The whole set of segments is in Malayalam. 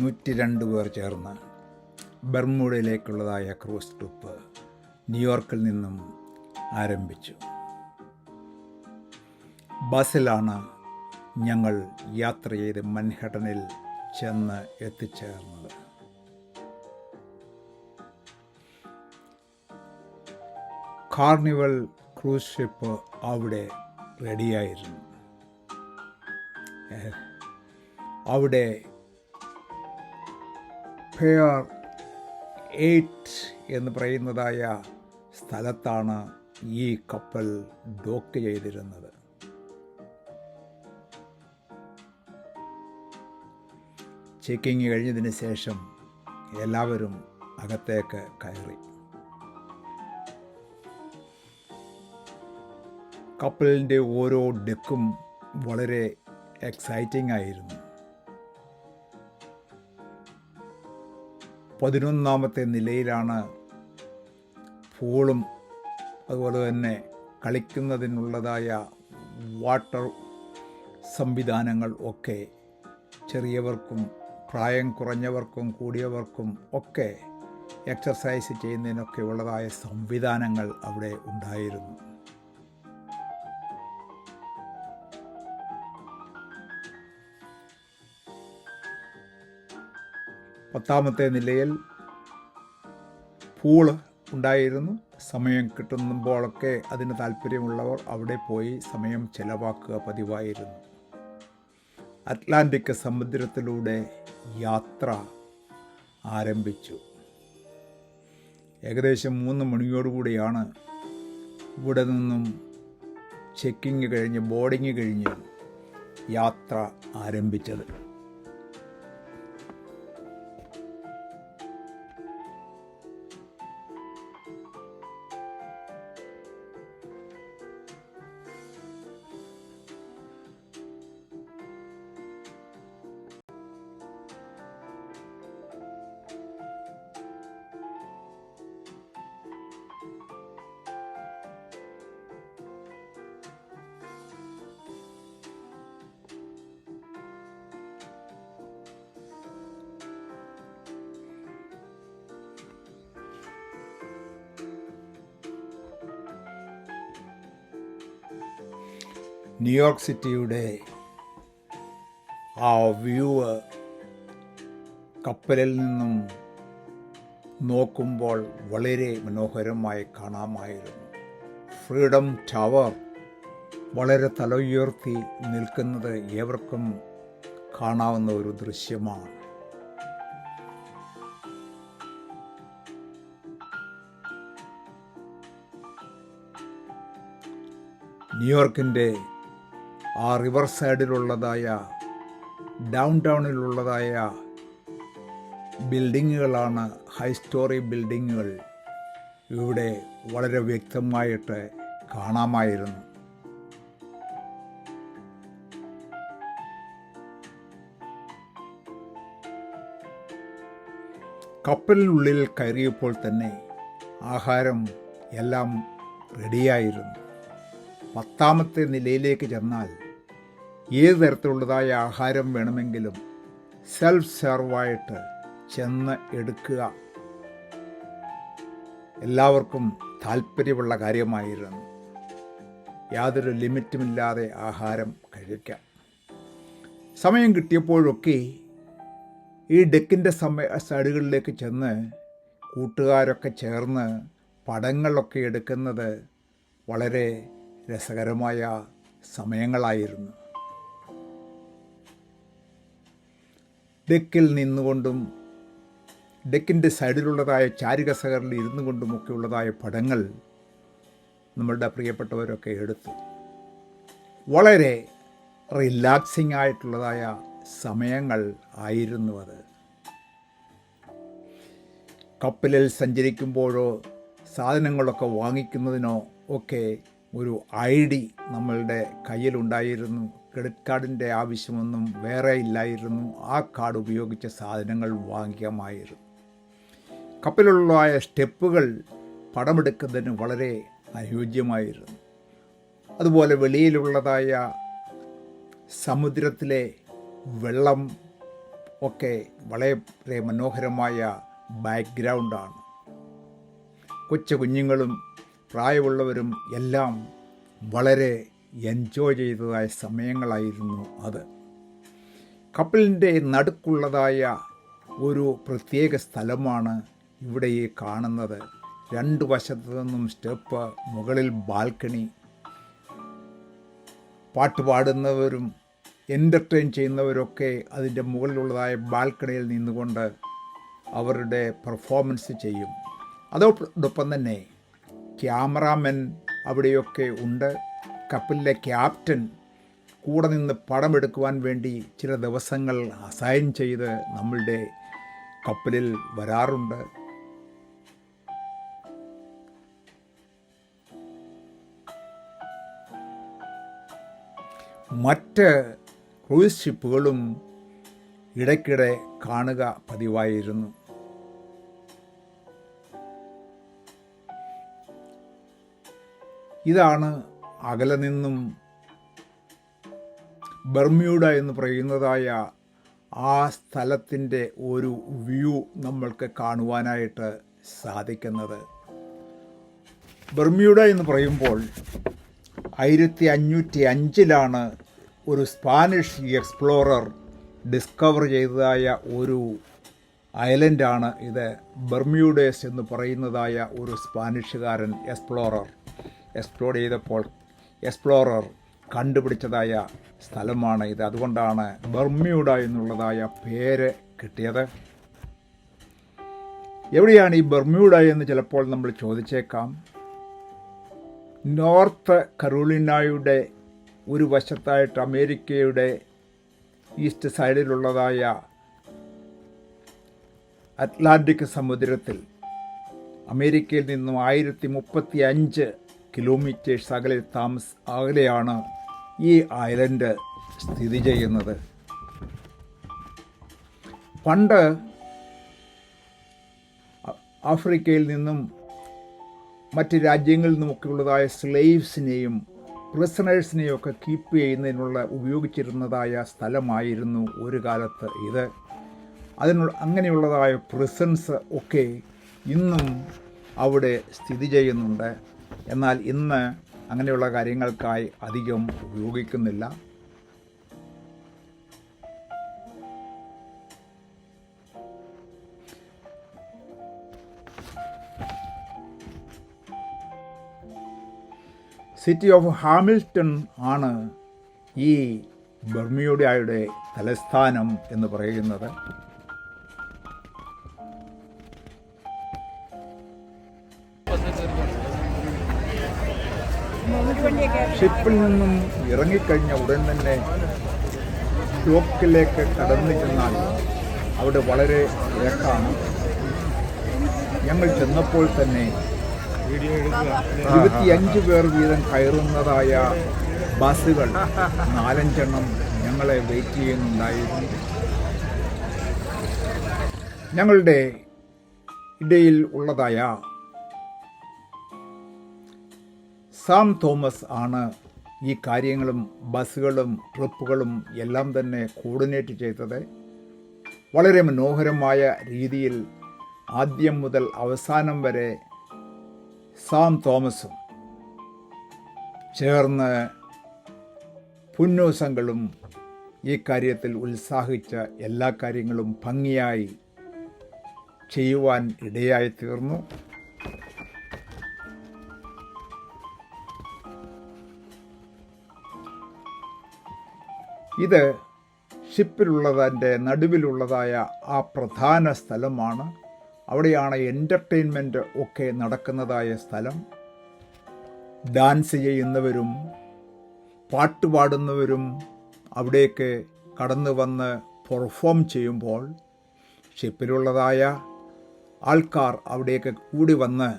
നൂറ്റി രണ്ട് പേർ ചേർന്ന് ബർമുഡയിലേക്കുള്ളതായ ക്രൂസ് ട്രിപ്പ് ന്യൂയോർക്കിൽ നിന്നും ആരംഭിച്ചു. ബസ്സിലാണ് ഞങ്ങൾ യാത്ര ചെയ്ത് മൻഹട്ടനിൽ ചെന്ന് എത്തിച്ചേർന്നത്. കാർണിവൽ ക്രൂസ് ഷിപ്പ് അവിടെ റെഡിയായിരുന്നു. അവിടെ ഫെയർ എയ്റ്റ് എന്ന് പറയുന്നതായ സ്ഥലത്താണ് ഈ കപ്പൽ ഡോക്ക് ചെയ്തിരുന്നത്. ചെക്കിങ് കഴിഞ്ഞതിന് ശേഷം എല്ലാവരും അകത്തേക്ക് കയറി. കപ്പലിന്റെ ഓരോ ഡെക്കും വളരെ എക്സൈറ്റിംഗ് ആയിരുന്നു. പതിനൊന്നാമത്തെ നിലയിലാണ് പൂളും അതുപോലെ തന്നെ കളിക്കുന്നതിനുള്ളതായ വാട്ടർ സംവിധാനങ്ങൾ ഒക്കെ ചെറിയവർക്കും പ്രായം കുറഞ്ഞവർക്കും കൂടിയവർക്കും ഒക്കെ എക്സർസൈസ് ചെയ്യുന്നതിനൊക്കെ ഉള്ളതായ സംവിധാനങ്ങൾ അവിടെ ഉണ്ടായിരുന്നു. പത്താമത്തെ നിലയിൽ പൂൾ ഉണ്ടായിരുന്നു. സമയം കിട്ടുമ്പോഴൊക്കെ അതിന് താല്പര്യമുള്ളവർ അവിടെ പോയി സമയം ചെലവാക്കുക പതിവായിരുന്നു. അറ്റ്ലാന്റിക് സമുദ്രത്തിലൂടെ യാത്ര ആരംഭിച്ചു. ഏകദേശം മൂന്ന് മണിയോടുകൂടിയാണ് ഇവിടെ നിന്നും ചെക്കിങ് കഴിഞ്ഞ് ബോർഡിങ് കഴിഞ്ഞ് യാത്ര ആരംഭിച്ചത്. ന്യൂയോർക്ക് സിറ്റിയുടെ ആ വ്യൂ കപ്പലിൽ നിന്നും നോക്കുമ്പോൾ വളരെ മനോഹരമായി കാണാമായിരുന്നു. ഫ്രീഡം ടവർ വളരെ തല ഉയർത്തി നിൽക്കുന്നത് ഏവർക്കും കാണാവുന്ന ഒരു ദൃശ്യമാണ്. ന്യൂയോർക്കിന്റെ ആ റിവർ സൈഡിലുള്ളതായ ഡൗൺ ടൗണിലുള്ളതായ ബിൽഡിങ്ങുകളാണ് ഹൈ സ്റ്റോറി ബിൽഡിങ്ങുകൾ. ഇവിടെ വളരെ വ്യക്തമായിട്ട് കാണാമായിരുന്നു. കപ്പലിനുള്ളിൽ കയറിയപ്പോൾ തന്നെ ആഹാരം എല്ലാം റെഡിയായിരുന്നു. പത്താമത്തെ നിലയിലേക്ക് ചെന്നാൽ ഏത് തരത്തിലുള്ളതായ ആഹാരം വേണമെങ്കിലും സെൽഫ് സെർവായിട്ട് ചെന്ന് എടുക്കുക. എല്ലാവർക്കും താല്പര്യമുള്ള കാര്യമായിരുന്നു. യാതൊരു ലിമിറ്റുമില്ലാതെ ആഹാരം കഴിക്കാം. സമയം കിട്ടിയപ്പോഴൊക്കെ ഈ ഡെക്കിന്റെ സമയ സൈഡുകളിലേക്ക് ചെന്ന് കൂട്ടുകാരൊക്കെ ചേർന്ന് പടങ്ങളൊക്കെ എടുക്കുന്നത് വളരെ രസകരമായ സമയങ്ങളായിരുന്നു. ഡെക്കിൽ നിന്നുകൊണ്ടും ഡെക്കിന്റെ സൈഡിലുള്ളതായ ചാരുകസകറിൽ ഇരുന്നു കൊണ്ടുമൊക്കെ ഉള്ളതായ പടങ്ങൾ നമ്മളുടെ പ്രിയപ്പെട്ടവരൊക്കെ എടുത്തു. വളരെ റിലാക്സിംഗ് ആയിട്ടുള്ളതായ സമയങ്ങൾ ആയിരുന്നു അത്. കപ്പലിൽ സഞ്ചരിക്കുമ്പോഴോ സാധനങ്ങളൊക്കെ വാങ്ങിക്കുന്നതിനോ ഒക്കെ ഒരു ഐ ഡി നമ്മളുടെ കയ്യിലുണ്ടായിരുന്നു. ക്രെഡിറ്റ് കാർഡിന്റെ ആവശ്യമൊന്നും വേറെ ഇല്ലായിരുന്നു. ആ കാർഡ് ഉപയോഗിച്ച സാധനങ്ങൾ വാങ്ങിക്കാമായിരുന്നു. കപ്പലുള്ളതായ സ്റ്റെപ്പുകൾ പടമെടുക്കുന്നതിന് വളരെ അനുയോജ്യമായിരുന്നു. അതുപോലെ വെളിയിലുള്ളതായ സമുദ്രത്തിലെ വെള്ളം ഒക്കെ വളരെ മനോഹരമായ ബാക്ക്ഗ്രൗണ്ടാണ്. കൊച്ചു കുഞ്ഞുങ്ങളും പ്രായമുള്ളവരും എല്ലാം വളരെ എൻജോയ് ചെയ്തതായ സമയങ്ങളായിരുന്നു അത്. കപ്പലിന്റെ നടുക്കുള്ളതായ ഒരു പ്രത്യേക സ്ഥലമാണ് ഇവിടെ ഈ കാണുന്നത്. രണ്ട് വശത്തു നിന്നും സ്റ്റെപ്പ് മുകളിൽ ബാൽക്കണി. പാട്ട് പാടുന്നവരും എന്റർടൈൻ ചെയ്യുന്നവരൊക്കെ അതിന്റെ മുകളിലുള്ളതായ ബാൽക്കണിയിൽ നിന്നുകൊണ്ട് അവരുടെ പെർഫോമൻസ് ചെയ്യും. അതോടൊപ്പം തന്നെ ക്യാമറാമെൻ അവിടെയൊക്കെ ഉണ്ട്. കപ്പലിലെ ക്യാപ്റ്റൻ കൂടെ നിന്ന് പടമെടുക്കുവാൻ വേണ്ടി ചില ദിവസങ്ങൾ അസൈൻ ചെയ്ത് നമ്മളുടെ കപ്പലിൽ വരാറുണ്ട്. മറ്റ് ക്രൂയിസ് ഷിപ്പുകളും ഇടയ്ക്കിടെ കാണുക പതിവായിരുന്നു. ഇതാണ് അകലെ നിന്നും ബർമ്യൂഡ എന്ന് പറയുന്നതായ ആ സ്ഥലത്തിന്റെ ഒരു വ്യൂ നമ്മൾക്ക് കാണുവാനായിട്ട് സാധിക്കുന്നത്. ബർമ്യൂഡ എന്ന് പറയുമ്പോൾ ആയിരത്തി അഞ്ഞൂറ്റി അഞ്ചിലാണ് ഒരു സ്പാനിഷ് എക്സ്പ്ലോറർ ഡിസ്കവർ ചെയ്തതായ ഒരു ഐലൻഡാണ് ഇത്. ബർമ്യൂഡേസ് എന്ന് പറയുന്നതായ ഒരു സ്പാനിഷുകാരൻ എക്സ്പ്ലോറർ. എക്സ്പ്ലോർ ചെയ്തപ്പോൾ എക്സ്പ്ലോറർ കണ്ടുപിടിച്ചതായ സ്ഥലമാണ് ഇത്. അതുകൊണ്ടാണ് ബർമ്യൂഡ എന്നുള്ളതായ പേര് കിട്ടിയത്. എവിടെയാണ് ഈ ബർമ്യൂഡ എന്ന് ചിലപ്പോൾ നമ്മൾ ചോദിച്ചേക്കാം. നോർത്ത് കരോളിനായുടെ ഒരു വശത്തായിട്ട് അമേരിക്കയുടെ ഈസ്റ്റ് സൈഡിലുള്ളതായ അറ്റ്ലാന്റിക് സമുദ്രത്തിൽ അമേരിക്കയിൽ നിന്നും ആയിരത്തി മുപ്പത്തി അഞ്ച് കിലോമീറ്റേഴ്സ് അകലെ താമസ അകലെയാണ് ഈ ഐലൻഡ് സ്ഥിതി ചെയ്യുന്നത്. പണ്ട് ആഫ്രിക്കയിൽ നിന്നും മറ്റ് രാജ്യങ്ങളിൽ നിന്നുമൊക്കെയുള്ളതായ സ്ലേവ്സിനെയും പ്രിസണേഴ്സിനെയും ഒക്കെ കീപ്പ് ചെയ്യുന്നതിനുള്ള ഉപയോഗിച്ചിരുന്നതായ സ്ഥലമായിരുന്നു ഒരു കാലത്ത് ഇത്. അതിനുള്ള അങ്ങനെയുള്ളതായ പ്രിസൺസ് ഒക്കെ ഇന്നും അവിടെ സ്ഥിതി ചെയ്യുന്നുണ്ട്. എന്നാൽ ഇന്ന് അങ്ങനെയുള്ള കാര്യങ്ങൾക്കായി അധികം ഉപയോഗിക്കുന്നില്ല. സിറ്റി ഓഫ് ഹാമിൽട്ടൺ ആണ് ഈ ബർമിയോഡയുടെ തലസ്ഥാനം എന്ന് പറയുന്നത്. ഷിപ്പിൽ നിന്നും ഇറങ്ങിക്കഴിഞ്ഞ ഉടൻ തന്നെ ഷോക്കിലേക്ക് കടന്നു ചെന്നാൽ അവിടെ വളരെ തിരക്കാണ്. ഞങ്ങൾ ചെന്നപ്പോൾ തന്നെ ഇരുപത്തിയഞ്ച് പേർ വീതം കയറുന്നതായ ബസ്സുകൾ നാലഞ്ചെണ്ണം ഞങ്ങളെ വെയിറ്റ് ചെയ്യുന്നുണ്ടായിരുന്നു. ഞങ്ങളുടെ ഇടയിൽ ഉള്ളതായ സാം തോമസ് ആണ് ഈ കാര്യങ്ങളും ബസ്സുകളും ട്രിപ്പുകളും എല്ലാം തന്നെ കോർഡിനേറ്റ് ചെയ്തത്. വളരെ മനോഹരമായ രീതിയിൽ ആദ്യം മുതൽ അവസാനം വരെ സാം തോമസും ചേർന്ന് പുന്നൂസങ്ങളും ഈ കാര്യത്തിൽ ഉത്സാഹിച്ച എല്ലാ കാര്യങ്ങളും ഭംഗിയായി ചെയ്യുവാൻ ഇടയായി തീർന്നു. ഇത് ഷിപ്പിലുള്ളതിന്റെ നടുവിലുള്ളതായ ആ പ്രധാന സ്ഥലമാണ്. അവിടെയാണ് എന്റർടൈൻമെന്റ് ഒക്കെ നടക്കുന്നതായ സ്ഥലം. ഡാൻസ് ചെയ്യുന്നവരും പാട്ടുപാടുന്നവരും അവിടേക്ക് കടന്നു വന്ന് പെർഫോം ചെയ്യുമ്പോൾ ഷിപ്പിലുള്ളതായ ആൾക്കാർ അവിടെയൊക്കെ കൂടി വന്ന്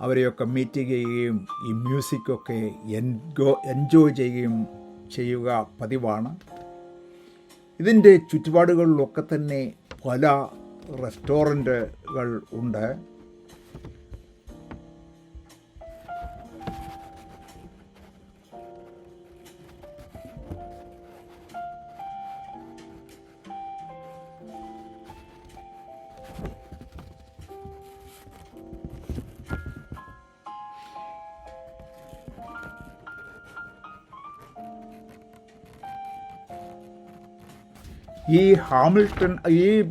അവരെയൊക്കെ മീറ്റ് ചെയ്യുകയും ഈ മ്യൂസിക്കൊക്കെ എൻജോ എൻജോയ് ചെയ്യുകയും ചെയ്യുക പതിവാണ്. ഇതിന്റെ ചുറ്റുപാടുകളിലൊക്കെ തന്നെ പല റെസ്റ്റോറന്റുകൾ ഉണ്ട്. ഈ ഹാമിൽട്ടൺ ഈ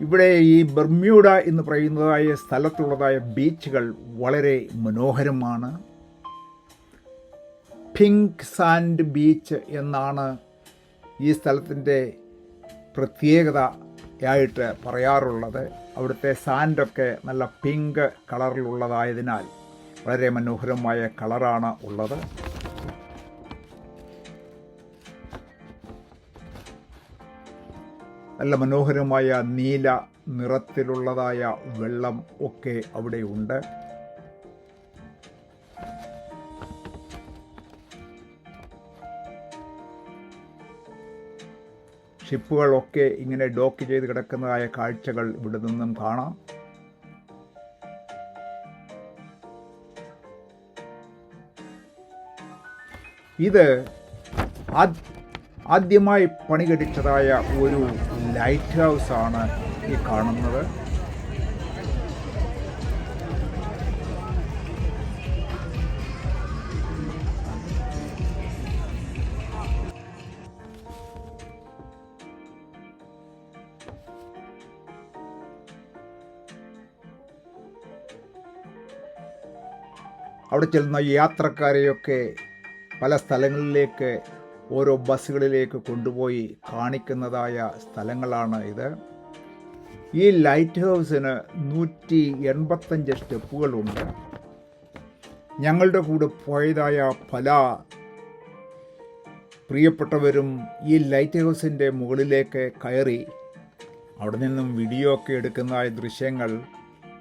ഇവിടെ ഈ ബർമ്യൂഡ എന്ന് പറയുന്നതായ സ്ഥലത്തുള്ളതായ ബീച്ചുകൾ വളരെ മനോഹരമാണ്. പിങ്ക് സാൻഡ് ബീച്ച് എന്നാണ് ഈ സ്ഥലത്തിന്റെ പ്രത്യേകത ആയിട്ട് പറയാറുള്ളത്. അവിടുത്തെ സാൻഡൊക്കെ നല്ല പിങ്ക് കളറിലുള്ളതായതിനാൽ വളരെ മനോഹരമായ കളറാണ് ഉള്ളത്. നല്ല മനോഹരമായ നീല നിറത്തിലുള്ളതായ വെള്ളം ഒക്കെ അവിടെ ഉണ്ട്. ഷിപ്പുകളൊക്കെ ഇങ്ങനെ ഡോക്ക് ചെയ്ത് കിടക്കുന്നതായ കാഴ്ചകൾ ഇവിടെ നിന്നും കാണാം. ഇത് ആദ്യമായി പണികടിച്ചതായ ഒരു ലൈറ്റ് ഹൗസ് ആണ് ഈ കാണുന്നത്. അവിടെ ചെല്ലുന്ന യാത്രക്കാരെയൊക്കെ പല സ്ഥലങ്ങളിലേക്ക് ഓരോ ബസ്സുകളിലേക്ക് കൊണ്ടുപോയി കാണിക്കുന്നതായ സ്ഥലങ്ങളാണ് ഇത്. ഈ ലൈറ്റ് ഹൗസിന് നൂറ്റി എൺപത്തഞ്ച് സ്റ്റെപ്പുകളുണ്ട്. ഞങ്ങളുടെ കൂടെ പോയതായ പല പ്രിയപ്പെട്ടവരും ഈ ലൈറ്റ് ഹൗസിന്റെ മുകളിലേക്ക് കയറി അവിടെ നിന്നും വീഡിയോ ഒക്കെ എടുക്കുന്നതായ ദൃശ്യങ്ങൾ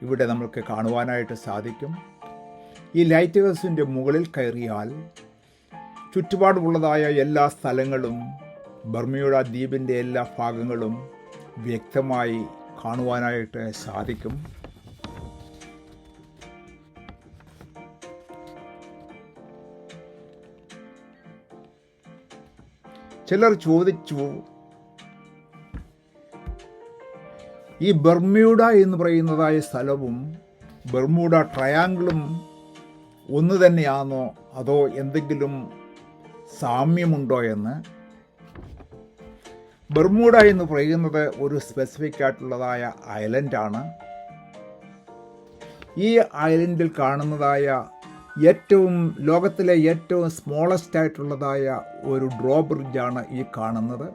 ഇവിടെ നമ്മൾക്ക് കാണുവാനായിട്ട് സാധിക്കും. ഈ ലൈറ്റ് ഹൗസിന്റെ മുകളിൽ കയറിയാൽ ചുറ്റുപാടുമുള്ളതായ എല്ലാ സ്ഥലങ്ങളും ബർമിയുടെ ദ്വീപിന്റെ എല്ലാ ഭാഗങ്ങളും വ്യക്തമായി കാണുവാനായിട്ട് സാധിക്കും. ചിലർ ചോദിച്ചു ഈ ബർമ്യൂഡ എന്ന് പറയുന്നതായ സ്ഥലവും ബർമ്യൂഡ ട്രയാങ്കിളും ഒന്ന് തന്നെയാണോ? അതോ എന്തെങ്കിലും സാമ്യമുണ്ടോ എന്ന്. ബർമൂഡ എന്ന് പറയുന്നത് ഒരു സ്പെസിഫിക് ആയിട്ടുള്ളതായ ഐലൻഡാണ് ഈ ഐലൻഡിൽ കാണുന്നതായ ഏറ്റവും ലോകത്തിലെ ഏറ്റവും സ്മോളസ്റ്റ് ആയിട്ടുള്ളതായ ഒരു ഡ്രോ ബ്രിഡ്ജാണ് ഈ കാണുന്നത്.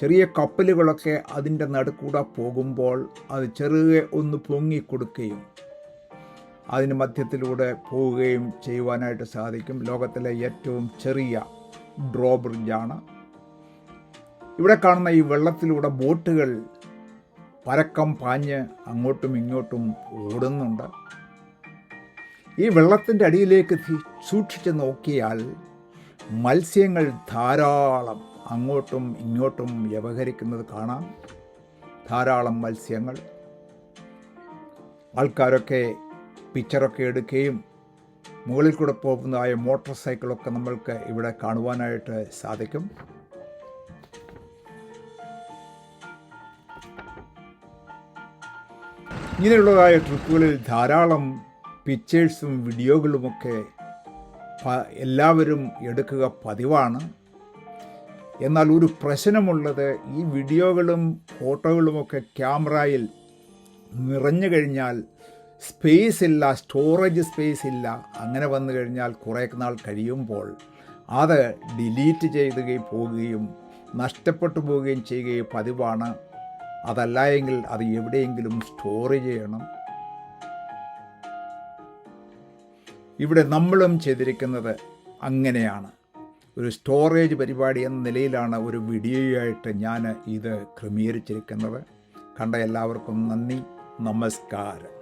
ചെറിയ കപ്പലുകളൊക്കെ അതിന്റെ നടുക്കൂടെ പോകുമ്പോൾ അത് ചെറുകെ ഒന്ന് പൊങ്ങിക്കൊടുക്കുകയും അതിന് മധ്യത്തിലൂടെ പോവുകയും ചെയ്യുവാനായിട്ട് സാധിക്കും. ലോകത്തിലെ ഏറ്റവും ചെറിയ ഡ്രോ ബ്രിഡ്ജാണ് ഇവിടെ കാണുന്ന ഈ വെള്ളത്തിലൂടെ ബോട്ടുകൾ പരക്കം പാഞ്ഞ് അങ്ങോട്ടും ഇങ്ങോട്ടും ഓടുന്നുണ്ട്. ഈ വെള്ളത്തിന്റെ അടിയിലേക്ക് സൂക്ഷിച്ച് നോക്കിയാൽ മത്സ്യങ്ങൾ ധാരാളം അങ്ങോട്ടും ഇങ്ങോട്ടും വ്യവഹരിക്കുന്നത് കാണാം. ധാരാളം മത്സ്യങ്ങൾ. ആൾക്കാരൊക്കെ പിക്ചറൊക്കെ എടുക്കുകയും മുകളിൽ കൂടെ പോകുന്നതായ മോട്ടോർ സൈക്കിളൊക്കെ നമ്മൾക്ക് ഇവിടെ കാണുവാനായിട്ട് സാധിക്കും. ഇങ്ങനെയുള്ളതായ ട്രിപ്പുകളിൽ ധാരാളം പിക്ചേഴ്സും വീഡിയോകളുമൊക്കെ എല്ലാവരും എടുക്കുക പതിവാണ്. എന്നാൽ ഒരു പ്രശ്നമുള്ളത് ഈ വീഡിയോകളും ഫോട്ടോകളുമൊക്കെ ക്യാമറയിൽ നിറഞ്ഞു കഴിഞ്ഞാൽ സ്പേസ് ഇല്ല സ്റ്റോറേജ് സ്പേസ് ഇല്ല. അങ്ങനെ വന്നു കഴിഞ്ഞാൽ കുറേ നാൾ കഴിയുമ്പോൾ അത് ഡിലീറ്റ് ചെയ്തുകയും പോവുകയും നഷ്ടപ്പെട്ടു പോവുകയും ചെയ്യുകയും പതിവാണ്. അതല്ല എങ്കിൽ അത് എവിടെയെങ്കിലും സ്റ്റോർ ചെയ്യണം. ഇവിടെ നമ്മളും ചെയ്തിരിക്കുന്നത് അങ്ങനെയാണ്. ഒരു സ്റ്റോറേജ് പരിപാടി എന്ന നിലയിലാണ് ഒരു വീഡിയോയായിട്ട് ഞാൻ ഇത് ക്രമീകരിച്ചിരിക്കുന്നത്. കണ്ട എല്ലാവർക്കും നന്ദി നമസ്കാരം.